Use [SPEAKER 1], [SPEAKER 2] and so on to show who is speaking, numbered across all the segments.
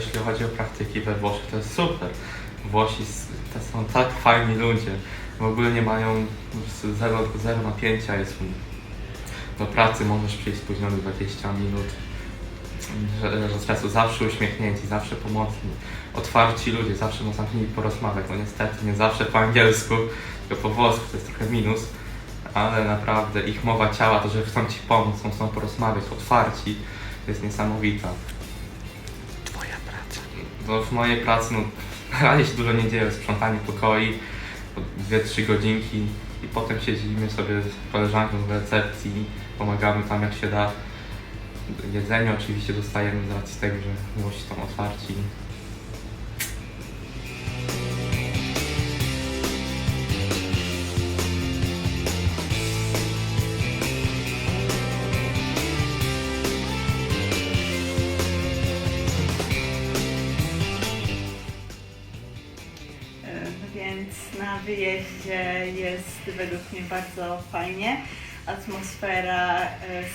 [SPEAKER 1] jeśli chodzi o praktyki we Włoszech, to jest super. Włosi to są tak fajni ludzie. W ogóle nie mają zero, zero napięcia. Jest, do pracy możesz przyjść spóźniony 20 minut. Że, stresu zawsze uśmiechnięci, zawsze pomocni. Otwarci ludzie, zawsze można z nimi porozmawiać. No niestety nie zawsze po angielsku, tylko po włosku, to jest trochę minus. Ale naprawdę ich mowa ciała, to że chcą ci pomóc, chcą porozmawiać, otwarci, to jest niesamowita. No w mojej pracy, no na razie się dużo nie dzieje, sprzątanie pokoi, 2-3 godzinki i potem siedzimy sobie z koleżanką w recepcji, pomagamy tam jak się da. Jedzenie oczywiście dostajemy z racji tego, że Włosi są otwarci.
[SPEAKER 2] Wyjeździe jest według mnie bardzo fajnie. Atmosfera e,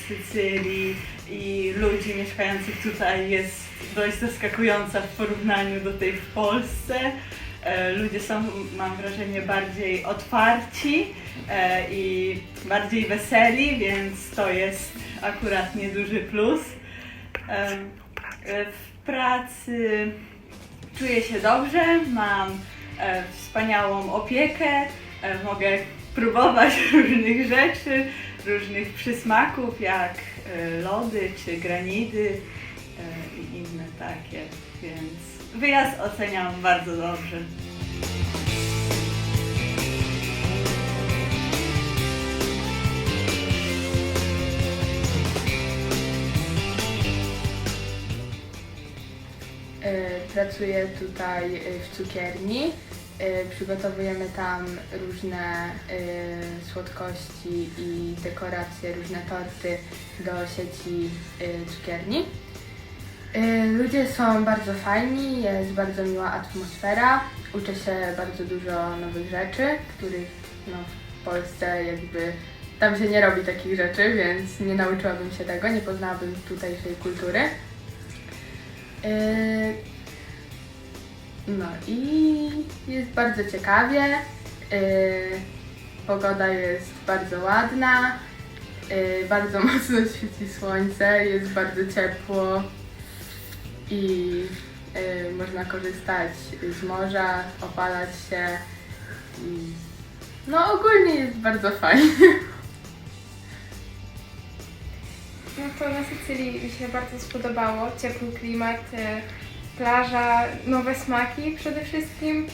[SPEAKER 2] Sycylii i ludzi mieszkających tutaj jest dość zaskakująca w porównaniu do tej w Polsce. E, Ludzie są, mam wrażenie, bardziej otwarci e, i bardziej weseli, więc to jest akurat nieduży plus. W pracy czuję się dobrze, mam wspaniałą opiekę, mogę próbować różnych rzeczy, różnych przysmaków, jak e, lody czy granidy e, i inne takie, więc wyjazd oceniam bardzo dobrze.
[SPEAKER 3] Pracuję tutaj w cukierni. Y, Przygotowujemy tam różne y, słodkości i dekoracje, różne torty do sieci y, cukierni. Ludzie są bardzo fajni, jest bardzo miła atmosfera. Uczę się bardzo dużo nowych rzeczy, których no, w Polsce jakby tam się nie robi takich rzeczy, więc nie nauczyłabym się tego, nie poznałabym tutejszej kultury. Yy, No i jest bardzo ciekawie. Yy, Pogoda jest bardzo ładna. yy, Bardzo mocno świeci słońce, jest bardzo ciepło i yy, można korzystać z morza, opalać się. I no ogólnie jest bardzo fajnie.
[SPEAKER 4] No to na Sycylii mi się bardzo spodobało. Ciepły klimat, e, plaża, nowe smaki przede wszystkim.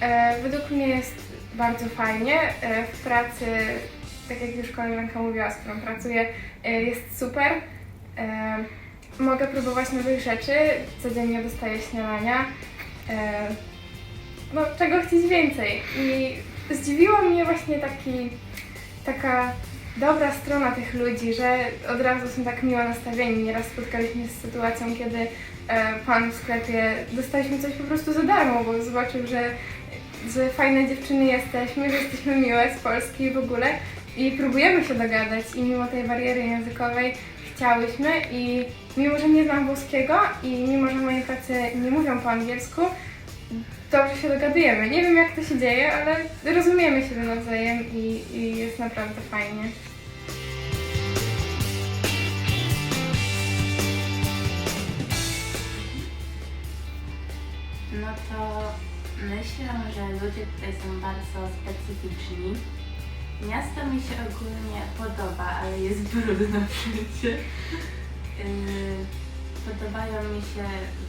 [SPEAKER 4] E, Według mnie jest bardzo fajnie. E, W pracy, tak jak już koleżanka mówiła, z którą pracuję, e, jest super. Mogę próbować nowych rzeczy, codziennie dostaję śniadania. No, czego chcieć więcej. I zdziwiło mnie właśnie taki, taka dobra strona tych ludzi, że od razu są tak miło nastawieni. Nieraz spotkaliśmy się z sytuacją, kiedy e, pan w sklepie dostaliśmy coś po prostu za darmo, bo zobaczył, że, że fajne dziewczyny jesteśmy, że jesteśmy miłe z Polski i w ogóle i próbujemy się dogadać i mimo tej bariery językowej chciałyśmy i mimo, że nie znam włoskiego i mimo, że w mojej pracy nie mówią po angielsku, dobrze się dogadujemy. Nie wiem jak to się dzieje, ale rozumiemy siebie nawzajem i, i jest naprawdę fajnie.
[SPEAKER 5] Myślę, że ludzie tutaj są bardzo specyficzni. Miasto mi się ogólnie podoba, ale jest brudno przecież. Yy, Podobają mi się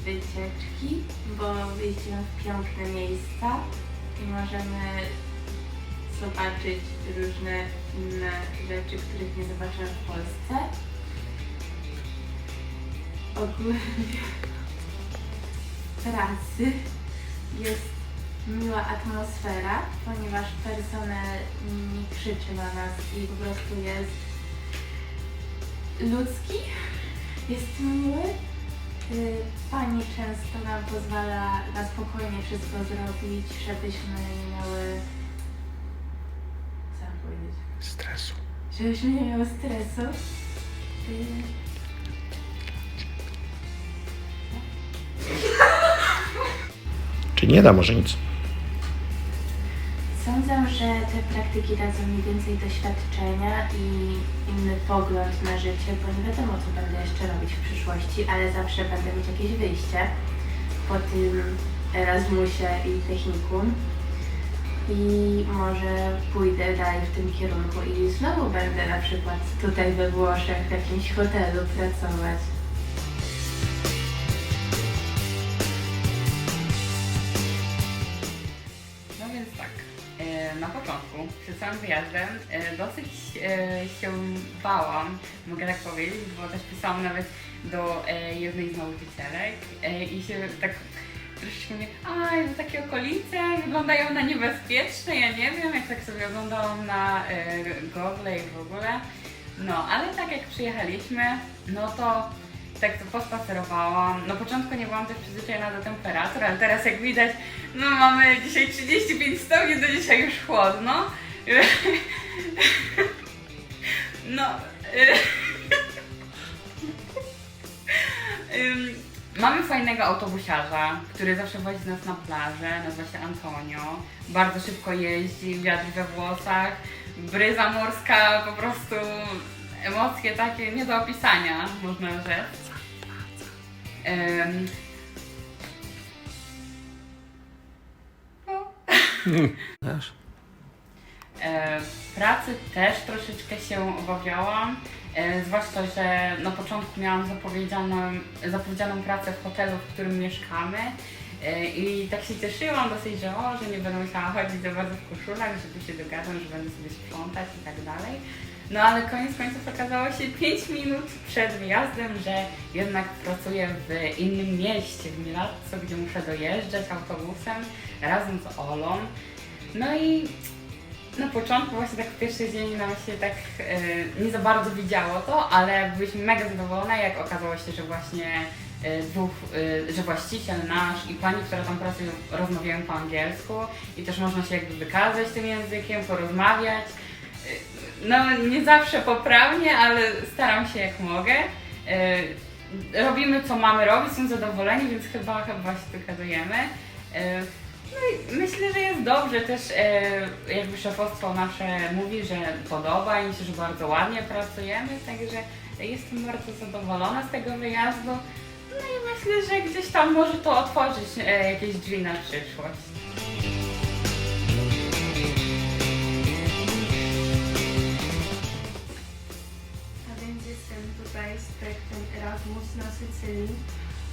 [SPEAKER 5] wycieczki, bo jeździmy w piękne miejsca i możemy zobaczyć różne inne rzeczy, których nie zobaczymy w Polsce. Ogólnie pracy jest miła atmosfera, ponieważ personel nie krzyczy na nas i po prostu jest ludzki, jest miły. Y, Pani często nam pozwala na spokojnie wszystko zrobić, żebyśmy nie miały... Co mam powiedzieć?
[SPEAKER 6] Stresu.
[SPEAKER 5] Żebyśmy nie miały stresu.
[SPEAKER 6] Nie da może nic?
[SPEAKER 5] Sądzę, że te praktyki dadzą mi więcej doświadczenia i inny pogląd na życie, bo nie wiadomo, co będę jeszcze robić w przyszłości, ale zawsze będę mieć jakieś wyjście po tym Erasmusie i technikum. I może pójdę dalej w tym kierunku i znowu będę na przykład tutaj we Włoszech w jakimś hotelu pracować.
[SPEAKER 7] Początku, przed samym wyjazdem, e, dosyć e, się bałam, mogę tak powiedzieć, bo też pisałam nawet do e, jednej z nauczycielek i się tak troszeczkę mnie, aj, to takie okolice wyglądają na niebezpieczne, ja nie wiem, jak tak sobie oglądałam na e, i w ogóle. No, ale tak jak przyjechaliśmy, no to tak to pospacerowałam. Na początku nie byłam też przyzwyczajona do temperatur, ale teraz jak widać, no mamy dzisiaj 35 stopni, do dzisiaj już chłodno. No. Mamy fajnego autobusiarza, który zawsze wozi nas na plażę, nazywa się Antonio. Bardzo szybko jeździ, wiatr we włosach, bryza morska, po prostu emocje takie nie do opisania, można rzec. Ym, no. E, pracy też troszeczkę się obawiałam, e, zwłaszcza, że na początku miałam zapowiedzianą, zapowiedzianą pracę w hotelu, w którym mieszkamy e, i tak się cieszyłam dosyć, że o, że nie będę musiała chodzić za bardzo w koszulach, żeby się dogadać, że będę sobie sprzątać i tak dalej. No ale koniec końców okazało się 5 minut przed wyjazdem, że jednak pracuję w innym mieście, w Milazzo, gdzie muszę dojeżdżać autobusem razem z Olą. No i na początku właśnie tak w pierwszy dzień nam się tak e, nie za bardzo widziało to, ale byliśmy mega zadowolone, jak okazało się, że właśnie e, dwóch, e, że właściciel nasz i pani, która tam pracuje, rozmawiają po angielsku i też można się jakby wykazać tym językiem, porozmawiać. No nie zawsze poprawnie, ale staram się jak mogę. E, Robimy co mamy robić, są zadowoleni, więc chyba, chyba się dogadujemy. E, no i myślę, że jest dobrze. Też e, jakby szefostwo nasze mówi, że podoba im się, że bardzo ładnie pracujemy, także jestem bardzo zadowolona z tego wyjazdu. No i myślę, że gdzieś tam może to otworzyć jakieś drzwi na przyszłość.
[SPEAKER 4] Projektem Erasmus na Sycylii.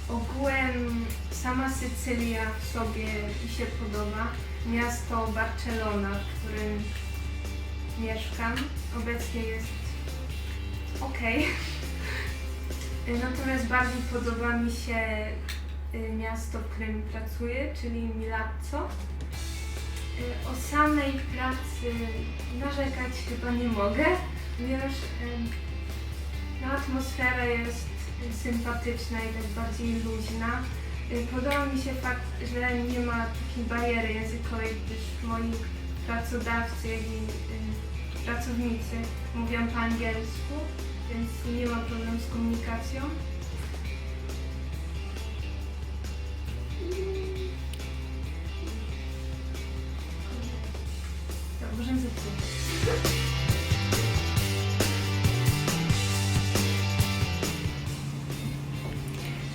[SPEAKER 4] Ogółem sama Sycylia w sobie mi się podoba. Miasto Barcelona, w którym mieszkam, obecnie jest ok. Natomiast bardziej podoba mi się y, miasto, w którym pracuję, czyli Milazzo. Y, O samej pracy narzekać chyba nie mogę, ponieważ no, atmosfera jest sympatyczna i tak bardziej luźna. Y, Podoba mi się fakt, że nie ma takiej bariery językowej, gdyż moi pracodawcy, i y, pracownicy mówią po angielsku, więc nie ma problemu z komunikacją.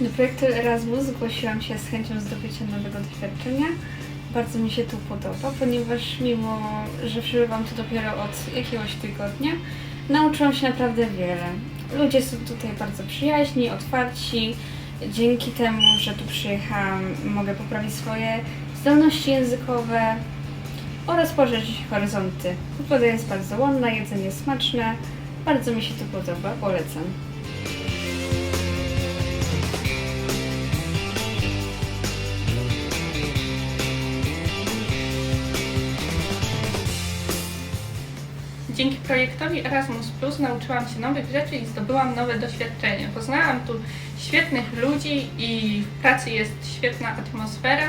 [SPEAKER 8] Do projektu Erasmus zgłosiłam się z chęcią zdobycia nowego doświadczenia. Bardzo mi się tu podoba, ponieważ mimo, że przeżywam tu dopiero od jakiegoś tygodnia, nauczyłam się naprawdę wiele. Ludzie są tutaj bardzo przyjaźni, otwarci. Dzięki temu, że tu przyjechałam, mogę poprawić swoje zdolności językowe oraz poszerzyć horyzonty. Pogoda jest bardzo ładna, jedzenie smaczne. Bardzo mi się tu podoba, polecam.
[SPEAKER 9] Dzięki projektowi Erasmus Plus nauczyłam się nowych rzeczy i zdobyłam nowe doświadczenia. Poznałam tu świetnych ludzi i w pracy jest świetna atmosfera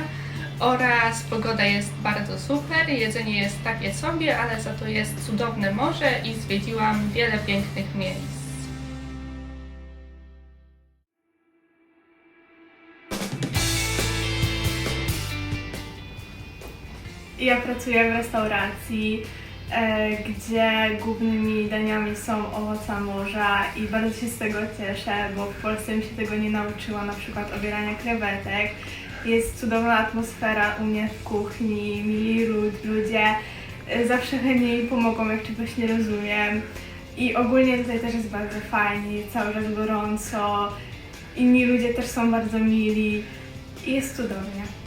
[SPEAKER 9] oraz pogoda jest bardzo super. Jedzenie jest takie sobie, ale za to jest cudowne morze i zwiedziłam wiele pięknych miejsc.
[SPEAKER 10] ja pracuję w restauracji, gdzie głównymi daniami są owoce morza i bardzo się z tego cieszę, bo w Polsce bym się tego nie nauczyła, na przykład obierania krewetek. Jest cudowna atmosfera u mnie w kuchni, mili lud, ludzie e, zawsze chętnie mi pomogą, jak czegoś nie rozumiem. I ogólnie tutaj też jest bardzo fajnie, cały czas gorąco. Inni ludzie też są bardzo mili i jest cudownie.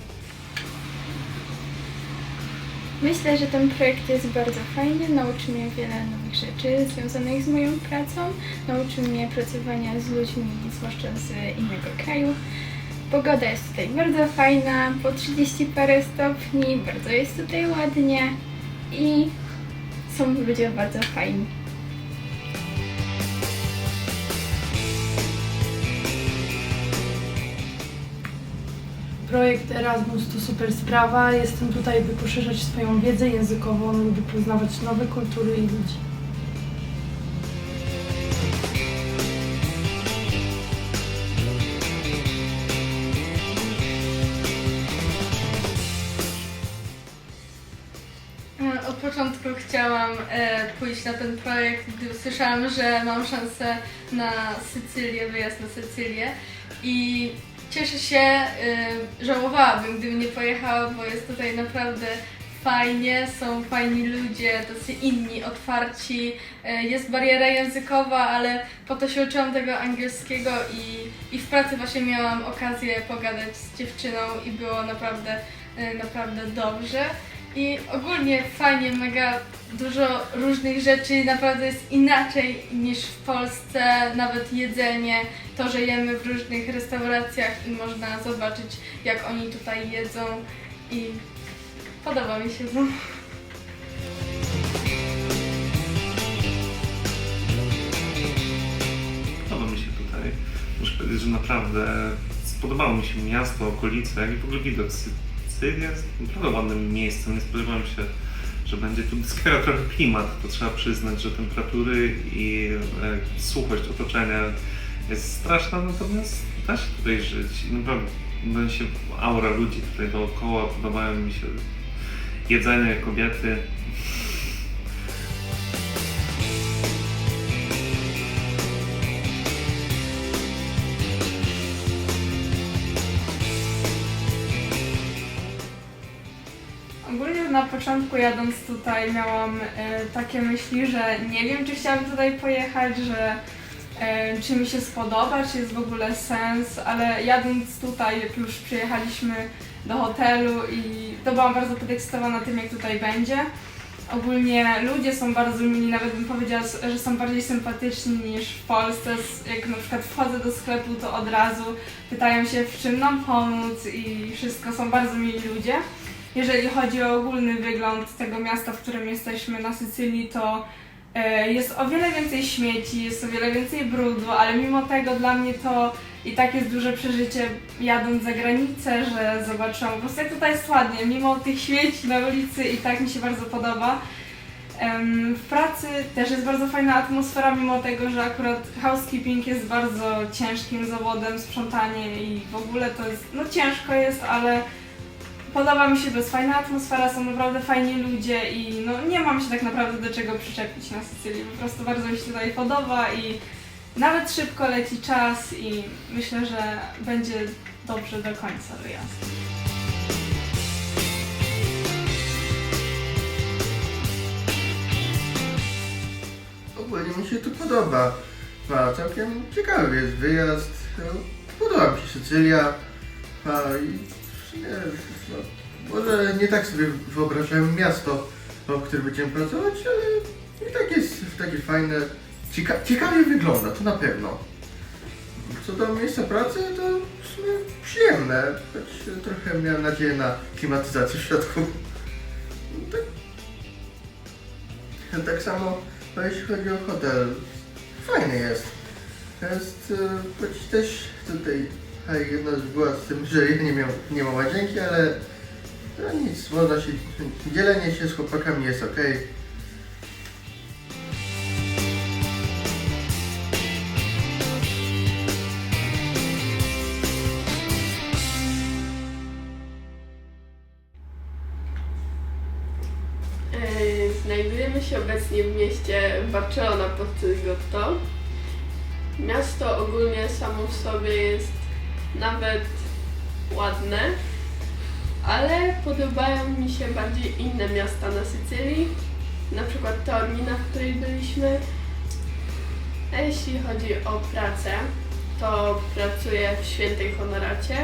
[SPEAKER 9] Myślę, że ten projekt jest bardzo fajny, nauczy mnie wiele nowych rzeczy związanych z moją pracą, nauczy mnie pracowania z ludźmi, zwłaszcza z innego kraju. Pogoda jest tutaj bardzo fajna, po 30 parę stopni, bardzo jest tutaj ładnie i są ludzie bardzo fajni.
[SPEAKER 11] Projekt Erasmus to super sprawa. Jestem tutaj, by poszerzać swoją wiedzę językową by poznawać nowe kultury i ludzi.
[SPEAKER 12] Od początku chciałam e, pójść na ten projekt, gdy usłyszałam, że mam szansę na Sycylię, wyjazd na Sycylię i cieszę się, e, żałowałabym, gdybym nie pojechała, bo jest tutaj naprawdę fajnie, są fajni ludzie, tacy inni, otwarci, e, jest bariera językowa, ale po to się uczyłam tego angielskiego i, i w pracy właśnie miałam okazję pogadać z dziewczyną i było naprawdę, e, naprawdę dobrze. I ogólnie fajnie, mega dużo różnych rzeczy, naprawdę jest inaczej niż w Polsce, nawet jedzenie, to, że jemy w różnych restauracjach i można zobaczyć jak oni tutaj jedzą i podoba mi się to.
[SPEAKER 13] Podoba mi się tutaj. Muszę powiedzieć, że naprawdę spodobało mi się miasto, okolice, jak i w ogóle widok Sycylia jest naprawdę ładnym miejscem. Nie spodziewałem się, że będzie tu trochę klimat. To trzeba przyznać, że temperatury i e, suchość otoczenia jest straszna, natomiast da się tutaj żyć. I naprawdę mi się aura ludzi tutaj dookoła, podobają mi się jedzenie, kobiety.
[SPEAKER 10] Na początku jadąc tutaj miałam e, takie myśli, że nie wiem czy chciałam tutaj pojechać, że e, czy mi się spodoba, czy jest w ogóle sens, ale jadąc tutaj jak już przyjechaliśmy do hotelu i to byłam bardzo podekscytowana tym jak tutaj będzie. Ogólnie ludzie są bardzo mili, nawet bym powiedziała, że są bardziej sympatyczni niż w Polsce. Jak na przykład wchodzę do sklepu, to od razu pytają się, w czym nam pomóc i wszystko. Są bardzo mili ludzie. Jeżeli chodzi o ogólny wygląd tego miasta, w którym jesteśmy na Sycylii, to e, jest o wiele więcej śmieci, jest o wiele więcej brudu, ale mimo tego dla mnie to i tak jest duże przeżycie jadąc za granicę, że zobaczyłam po prostu jak tutaj jest ładnie, mimo tych śmieci na ulicy i tak mi się bardzo podoba. W pracy też jest bardzo fajna atmosfera, mimo tego, że akurat housekeeping jest bardzo ciężkim zawodem, sprzątanie i w ogóle to jest, no ciężko jest, ale Podoba mi się, to jest fajna atmosfera, są naprawdę fajni ludzie i no nie mam się tak naprawdę do czego przyczepić na Sycylii. Po prostu bardzo mi się tutaj podoba i nawet szybko leci czas i myślę, że będzie dobrze do końca wyjazdu.
[SPEAKER 14] Ogólnie mi się tu podoba. A całkiem ciekawy jest wyjazd. No, Podoba mi się Sycylia. A i no, może nie tak sobie wyobrażałem miasto, w którym będziemy pracować, ale i tak jest takie fajne. Cieka ciekawie wygląda, to na pewno. Co do miejsca pracy, to w sumie przyjemne, choć trochę miałem nadzieję na klimatyzację w środku. Tak, tak samo no, jeśli chodzi o hotel, fajny jest. Jest, e, choć też tutaj a jedna była z tym, że ja nie, miał, nie mam łazienki, ale no nic, można się, dzielenie się z chłopakami jest ok.
[SPEAKER 15] Znajdujemy się obecnie w mieście Barcelona pod Cygotto. Miasto ogólnie samo w sobie jest nawet ładne, ale podobają mi się bardziej inne miasta na Sycylii, na przykład Taormina, w której byliśmy. A jeśli chodzi o pracę, to pracuję w Świętej Honoracie.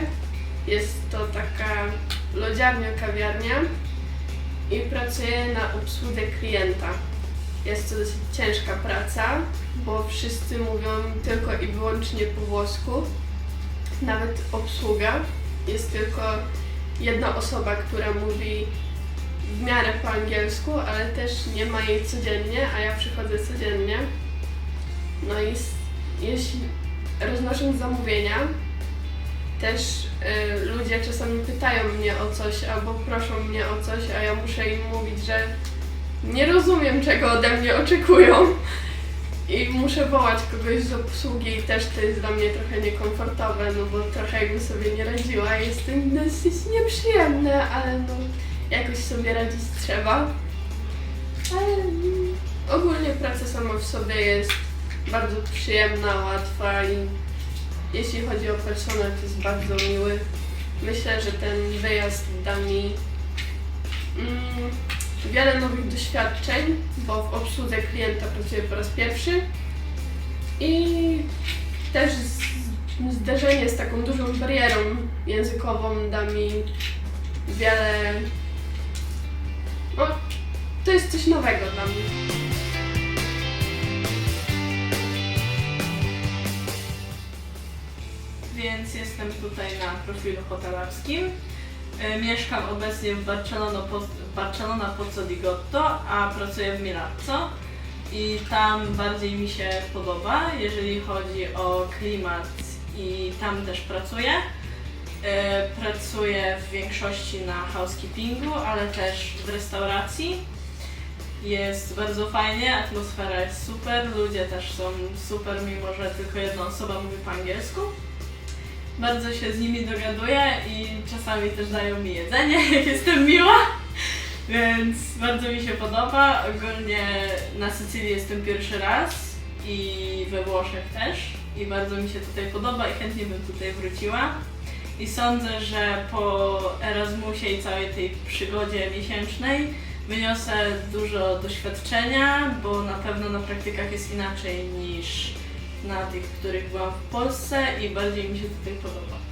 [SPEAKER 15] Jest to taka lodziarnia, kawiarnia i pracuję na obsłudze klienta. Jest to dosyć ciężka praca, bo wszyscy mówią tylko i wyłącznie po włosku. Nawet obsługa jest tylko jedna osoba, która mówi w miarę po angielsku, ale też nie ma jej codziennie, a ja przychodzę codziennie. No i jeśli roznosząc zamówienia, też y, ludzie czasami pytają mnie o coś albo proszą mnie o coś, a ja muszę im mówić, że nie rozumiem, czego ode mnie oczekują. I muszę wołać kogoś z obsługi i też to jest dla mnie trochę niekomfortowe, no bo trochę jakby sobie nie radziła. Jest to dosyć nieprzyjemne, ale no jakoś sobie radzić trzeba. Ale ogólnie praca sama w sobie jest bardzo przyjemna, łatwa i jeśli chodzi o personel, to jest bardzo miły. Myślę, że ten wyjazd da mi mm, wiele nowych doświadczeń, bo w obsłudze klienta pracuję po raz pierwszy i też zderzenie z taką dużą barierą językową da mi wiele. No, to jest coś nowego dla mnie.
[SPEAKER 16] więc jestem tutaj na profilu hotelarskim. E, Mieszkam obecnie w Barcelona, pod, a pracuję w Milazzo i tam bardziej mi się podoba, jeżeli chodzi o klimat i tam też pracuję. E, Pracuję w większości na housekeepingu, ale też w restauracji. Jest bardzo fajnie, atmosfera jest super, ludzie też są super, mimo że tylko jedna osoba mówi po angielsku. Bardzo się z nimi dogaduję i czasami też dają mi jedzenie, jak jestem miła. Więc bardzo mi się podoba. Ogólnie na Sycylii jestem pierwszy raz i we Włoszech też. I bardzo mi się tutaj podoba i chętnie bym tutaj wróciła. I sądzę, że po Erasmusie i całej tej przygodzie miesięcznej wyniosę dużo doświadczenia, bo na pewno na praktykach jest inaczej niż na tych, których byłam w Polsce i bardziej mi się tutaj podoba.